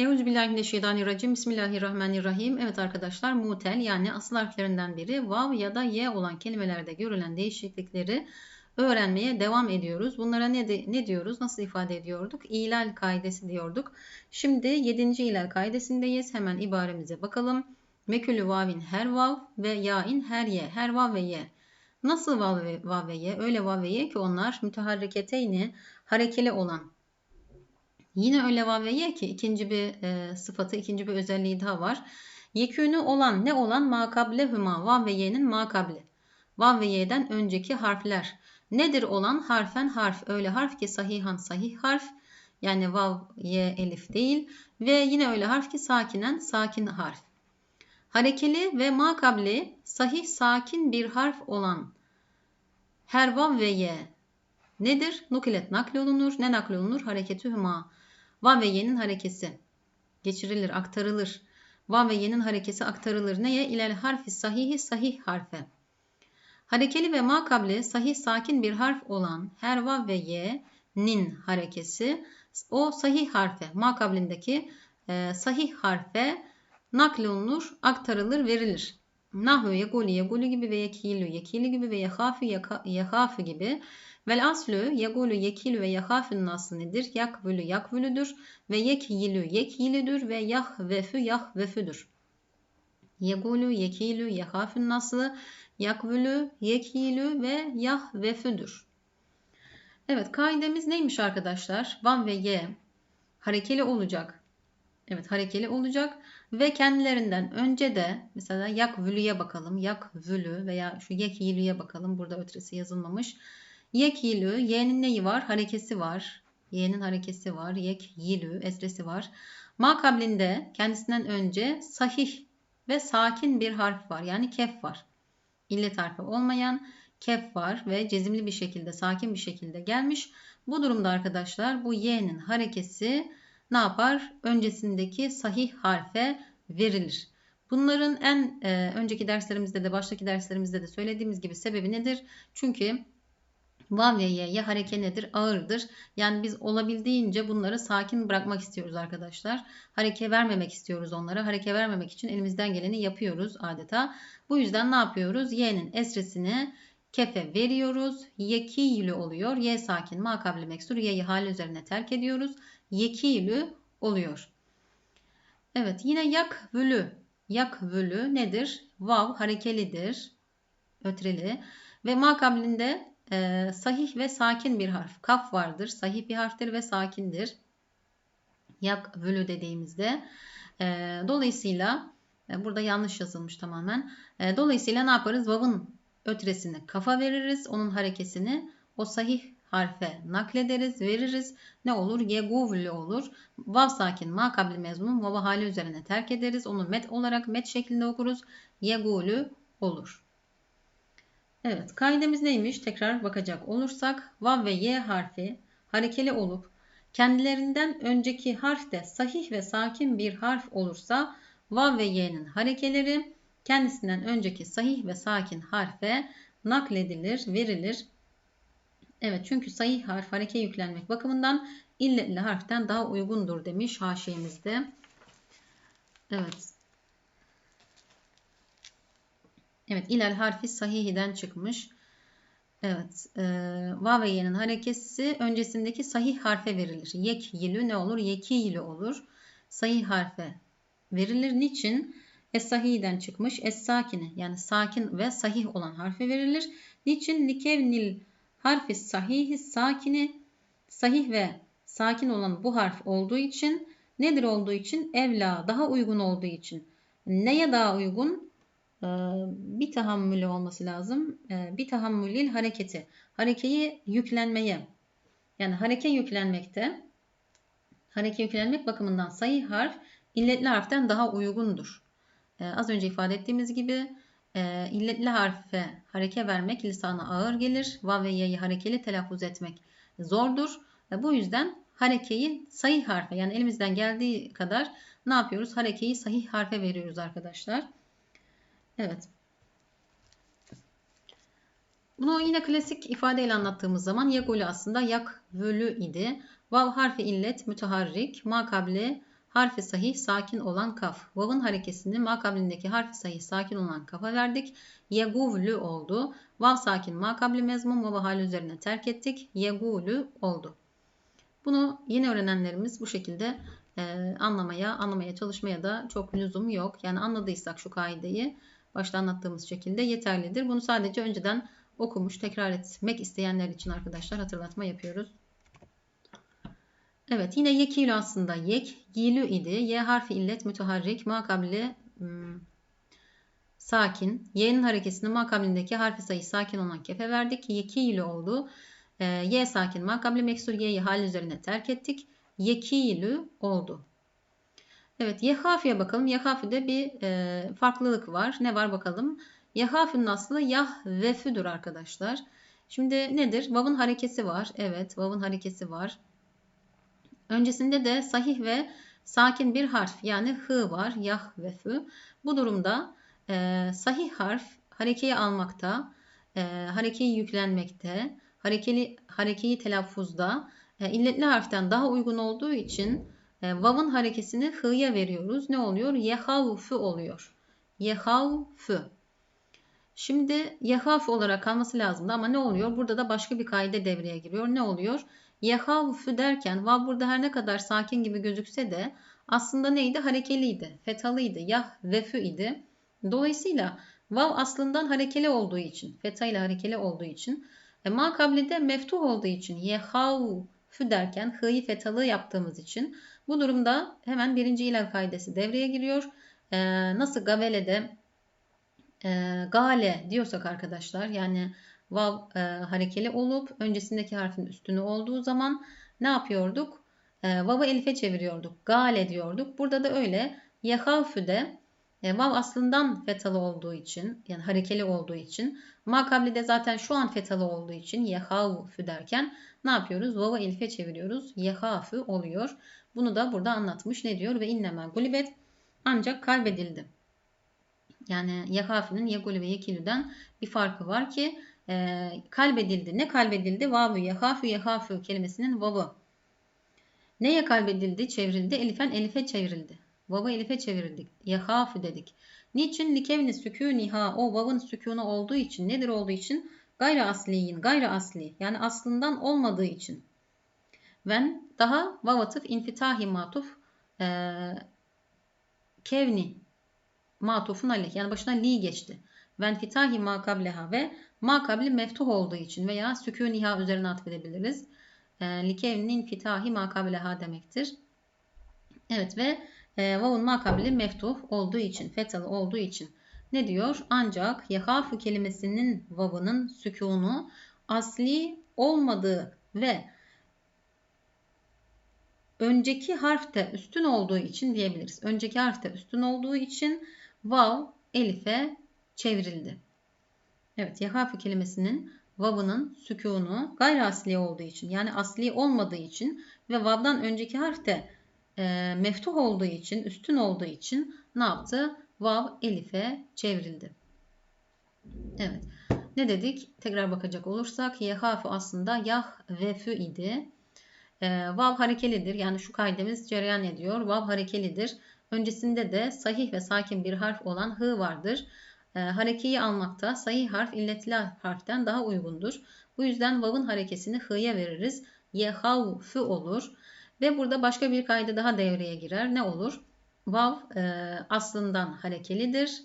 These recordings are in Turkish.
Euzubillahimineşşeytanirracim. Bismillahirrahmanirrahim. Evet arkadaşlar mutel yani asıl harflerinden biri vav ya da ye olan kelimelerde görülen değişiklikleri öğrenmeye devam ediyoruz. Bunlara ne, de, ne diyoruz? Nasıl ifade ediyorduk? İlal kaidesi diyorduk. Şimdi 7. ilal kaidesindeyiz. Hemen ibaremize bakalım. Mekülü vavin her vav ve yain her ye. Her vav ve ye. Nasıl vav ve, vav ve ye? Öyle vav ve ye ki onlar müteharriketeyni harekeli olan Yine öyle vav ve ye ki ikinci bir e, sıfatı, ikinci bir özelliği daha var. Yekûnü olan ne olan makable hüma vav ve ye'nin makabli. Vav ve ye'den önceki harfler. Nedir olan harfen harf. Öyle harf ki sahihan sahih harf. Yani vav, ye, elif değil. Ve yine öyle harf ki sakinen sakin harf. Harekeli ve makabli sahih sakin bir harf olan her vav ve ye nedir? Nukilet naklolunur. Ne naklolunur? Hareketi hüma. Vav ve ye'nin harekesi geçirilir, aktarılır. Vav ve ye'nin harekesi aktarılır. Neye? İlel harfi sahihi sahih harfe. Harekeli ve makabli sahih sakin bir harf olan her vav ve ye'nin harekesi o sahih harfe, makablindeki e, sahih harfe naklolunur, aktarılır, verilir. Nahvu, yegulu, yegulu gibi ve yekilu, yekili gibi ve yehafi, yehafi gibi Vel aslü yegulu yekilü ve yahafün naslı nedir? Yakvülü yakvülüdür ve yekyilü yekyilüdür ve yahvefü yahvefüdür. Yegulu yekilü yahafün naslı yakvülü yekyilü ve yahvefüdür. Evet kaidemiz neymiş arkadaşlar? Van ve ye harekeli olacak. Evet harekeli olacak ve kendilerinden önce de mesela yakvülüye bakalım. Yakvülü veya şu yekyilüye bakalım. Burada ötresi yazılmamış. Yek yilü. Y'nin neyi var? Harekesi var. Y'nin harekesi var. Yek yilü. Esresi var. Ma kablinde kendisinden önce sahih ve sakin bir harf var. Yani kef var. İllet harfi olmayan kef var ve cezimli bir şekilde, sakin bir şekilde gelmiş. Bu durumda arkadaşlar bu y'nin harekesi ne yapar? Öncesindeki sahih harfe verilir. Bunların en e, önceki derslerimizde de baştaki derslerimizde de söylediğimiz gibi sebebi nedir? Çünkü Vav ve ye ya hareke nedir? Ağırdır. Yani biz olabildiğince bunları sakin bırakmak istiyoruz arkadaşlar. Hareke vermemek istiyoruz onlara. Hareke vermemek için elimizden geleni yapıyoruz adeta. Bu yüzden ne yapıyoruz? Y'nin esresini kefe veriyoruz. Yekilü oluyor. Y sakin makabli meksur. Y'yi hal üzerine terk ediyoruz. Yekilü oluyor. Evet yine yak vülü. Yak vülü nedir? Vav harekelidir. Ötreli. Ve makablinde e, sahih ve sakin bir harf. Kaf vardır. Sahih bir harftir ve sakindir. Yak vülü dediğimizde. E, dolayısıyla e, burada yanlış yazılmış tamamen. E, dolayısıyla ne yaparız? Vav'ın ötresini kafa veririz. Onun harekesini o sahih harfe naklederiz, veririz. Ne olur? Yeguvli olur. Vav sakin ma kabli mezmun vava hali üzerine terk ederiz. Onu met olarak met şeklinde okuruz. Yegulü olur. Evet kaidemiz neymiş? Tekrar bakacak olursak vav ve y harfi harekeli olup kendilerinden önceki harf de sahih ve sakin bir harf olursa vav ve y'nin harekeleri kendisinden önceki sahih ve sakin harfe nakledilir, verilir. Evet çünkü sahih harf hareke yüklenmek bakımından illetli harften daha uygundur demiş haşiyemizde. Evet Evet ilal harfi sahihiden çıkmış. Evet. E, vav ve ye'nin harekesi öncesindeki sahih harfe verilir. Yek yilü ne olur? Yeki yilü olur. Sahih harfe verilir. Niçin? Es-sahihden çıkmış. Es-sakine yani sakin ve sahih olan harfe verilir. Niçin? Likevnil harfi sahihi sakini sahih ve sakin olan bu harf olduğu için nedir olduğu için? Evla daha uygun olduğu için. Neye daha uygun? Ee, bir tahammülü olması lazım. Ee, bir tahammülil hareketi. Harekeyi yüklenmeye. Yani hareke yüklenmekte hareke yüklenmek bakımından sayı harf illetli harften daha uygundur. Ee, az önce ifade ettiğimiz gibi e, illetli harfe hareke vermek lisana ağır gelir. Vav ve y'yi harekeli telaffuz etmek zordur. Bu yüzden harekeyi sayı harfe yani elimizden geldiği kadar ne yapıyoruz? Harekeyi sahih harfe veriyoruz arkadaşlar. Evet. Bunu yine klasik ifadeyle anlattığımız zaman yagulü aslında yak völü idi. Vav harfi illet müteharrik. Makable harfi sahih sakin olan kaf. Vav'ın harekesini makablindeki harfi sahih sakin olan kafa verdik. Yeguvlü oldu. Vav sakin makabli mezmum vava hali üzerine terk ettik. Yegulü oldu. Bunu yeni öğrenenlerimiz bu şekilde e, anlamaya, anlamaya çalışmaya da çok lüzum yok. Yani anladıysak şu kaideyi başta anlattığımız şekilde yeterlidir. Bunu sadece önceden okumuş, tekrar etmek isteyenler için arkadaşlar hatırlatma yapıyoruz. Evet yine yekilü aslında yek, gilü idi. Y harfi illet müteharrik, makabli hmm, sakin. Y'nin harekesini makablindeki harfi sayı sakin olan kefe verdik. Yekilü oldu. E, y sakin makabli meksur y'yi hal üzerine terk ettik. Yekilü oldu. Evet yehafiye bakalım. Yehafi'de bir e, farklılık var. Ne var bakalım. Yehafi'nin aslı yah vefüdür arkadaşlar. Şimdi nedir? Vav'ın harekesi var. Evet vav'ın harekesi var. Öncesinde de sahih ve sakin bir harf yani hı var. Yah ve fü. Bu durumda e, sahih harf harekeyi almakta, e, harekeyi yüklenmekte, harekeli, harekeyi telaffuzda e, illetli harften daha uygun olduğu için vav'ın harekesini hı'ya veriyoruz. Ne oluyor? Yehavfü oluyor. Yehavfü. Şimdi yehaf olarak kalması lazımdı ama ne oluyor? Burada da başka bir kaide devreye giriyor. Ne oluyor? Yehavfü derken vav burada her ne kadar sakin gibi gözükse de aslında neydi? Harekeliydi, fethalıydı, yah vefü idi. Dolayısıyla vav aslından harekeli olduğu için, fetha ile harekeli olduğu için, e, ma meftuh olduğu için, yehavfü derken hı'yı fethalı yaptığımız için bu durumda hemen birinci ilal kaidesi devreye giriyor. E, nasıl gavele'de e, gale diyorsak arkadaşlar yani vav e, harekeli olup öncesindeki harfin üstünü olduğu zaman ne yapıyorduk? E, vav'ı elife çeviriyorduk. Gale diyorduk. Burada da öyle. Yehafü e, vav aslından fetalı olduğu için yani harekeli olduğu için makabli de zaten şu an fetalı olduğu için yehafü derken ne yapıyoruz? Vav'ı elife çeviriyoruz. Yehafü oluyor. Bunu da burada anlatmış. Ne diyor? Ve innema gulibet ancak kaybedildi. Yani yehafinin yegulü ve yekilüden bir farkı var ki e, kalbedildi. Ne kalbedildi? Vavu yehafü yehafü kelimesinin vavı. Neye kalbedildi? Çevrildi. Elifen elife çevrildi. Vavı elife çevirdik. Yehafü dedik. Niçin? Likevni sükûniha. O vavın sükûnu olduğu için. Nedir olduğu için? Gayri asliyin. Gayri asli. Yani aslından olmadığı için. Ven daha vavatıf infitahi matuf e, kevni matufun aleyh. Yani başına li geçti. Ven fitahi makableha ve makabli meftuh olduğu için veya sükûniha üzerine atfedebiliriz. E, likevnin fitahi makableha demektir. Evet ve e, vavun makabli meftuh olduğu için, fetalı olduğu için ne diyor? Ancak yehafu kelimesinin vavının sükunu asli olmadığı ve önceki harfte üstün olduğu için diyebiliriz. Önceki harfte üstün olduğu için vav elife çevrildi. Evet, yehafu kelimesinin vavının sükunu gayri asli olduğu için yani asli olmadığı için ve vavdan önceki harfte e, meftuh olduğu için, üstün olduğu için ne yaptı? Vav elife çevrildi. Evet. Ne dedik? Tekrar bakacak olursak yehafu aslında yah ve fü idi. E, vav harekelidir. Yani şu kaidemiz cereyan ediyor. Vav harekelidir. Öncesinde de sahih ve sakin bir harf olan hı vardır. E, harekeyi almakta sahih harf illetli harften daha uygundur. Bu yüzden vav'ın harekesini hı'ya veririz. Yehavfü olur. Ve burada başka bir kaydı daha devreye girer. Ne olur? Vav e, aslından harekelidir.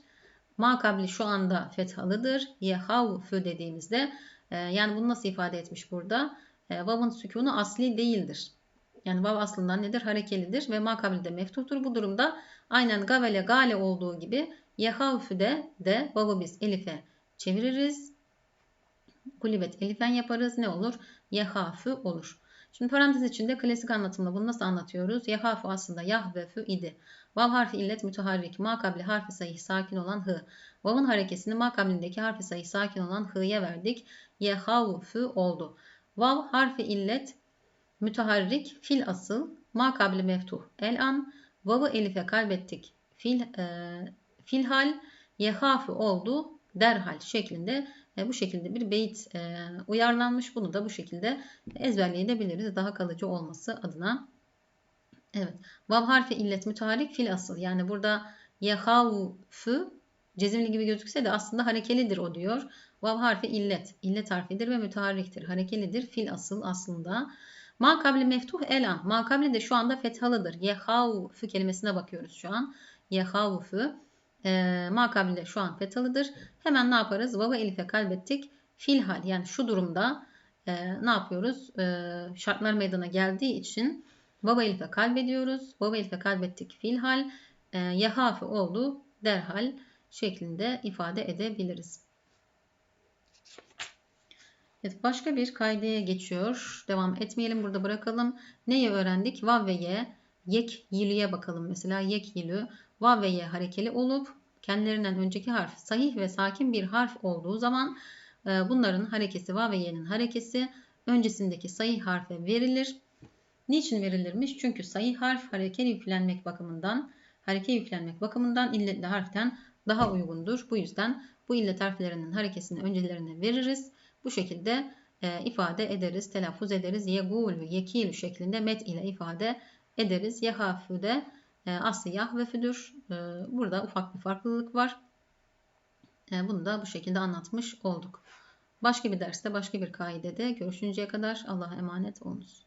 Makabli şu anda fethalıdır. Yehavfü dediğimizde e, yani bunu nasıl ifade etmiş burada? E, vav'ın sükunu asli değildir. Yani vav aslından nedir? Harekelidir ve makabli de meftuhtur. Bu durumda aynen gavele gale olduğu gibi yehavfüde de vav'ı biz elife çeviririz. Kulibet elifen yaparız. Ne olur? Yehafü olur. Şimdi parantez içinde klasik anlatımda bunu nasıl anlatıyoruz? Yehafu aslında yah ve fü idi. Vav harfi illet müteharrik. Makabli harfi sayı sakin olan hı. Vav'ın harekesini makablindeki harfi sayı sakin olan hı'ya verdik. Yehavu oldu. Vav harfi illet müteharrik fil asıl. Makabli meftuh el an. Vav'ı elife kaybettik. Fil, e, filhal yehafu oldu derhal şeklinde bu şekilde bir beyit e, uyarlanmış. Bunu da bu şekilde ezberleyebiliriz. Daha kalıcı olması adına. Evet. Vav harfi illet müteharrik fil asıl. Yani burada yehavfü cezimli gibi gözükse de aslında harekelidir o diyor. Vav harfi illet. İllet harfidir ve müteharriktir. Harekelidir. Fil asıl aslında. Ma kabli meftuh elan. Ma kabli de şu anda fethalıdır. Yehavfü kelimesine bakıyoruz şu an. Yehavfü. E, ma kabli de şu an fethalıdır. Hemen ne yaparız? Vava elife kalbettik. Fil hal. Yani şu durumda e, ne yapıyoruz? E, şartlar meydana geldiği için Baba elife kalbediyoruz. Baba elife kalbettik filhal. E, yahafi oldu derhal şeklinde ifade edebiliriz. Evet, başka bir kaideye geçiyor. Devam etmeyelim. Burada bırakalım. Neyi öğrendik? Vav ve ye. Yek yilüye bakalım mesela. Yek yilü. Vav ve ye harekeli olup kendilerinden önceki harf sahih ve sakin bir harf olduğu zaman e, bunların harekesi vav ve ye'nin harekesi öncesindeki sahih harfe verilir. Niçin verilirmiş? Çünkü sayı harf hareke yüklenmek bakımından hareke yüklenmek bakımından illetli harften daha uygundur. Bu yüzden bu illet harflerinin harekesini öncelerine veririz. Bu şekilde e, ifade ederiz, telaffuz ederiz. Yegul ve yekil şeklinde met ile ifade ederiz. Yehafü de aslı yahvefüdür. E, burada ufak bir farklılık var. E, bunu da bu şekilde anlatmış olduk. Başka bir derste, başka bir kaidede görüşünceye kadar Allah'a emanet olunuz.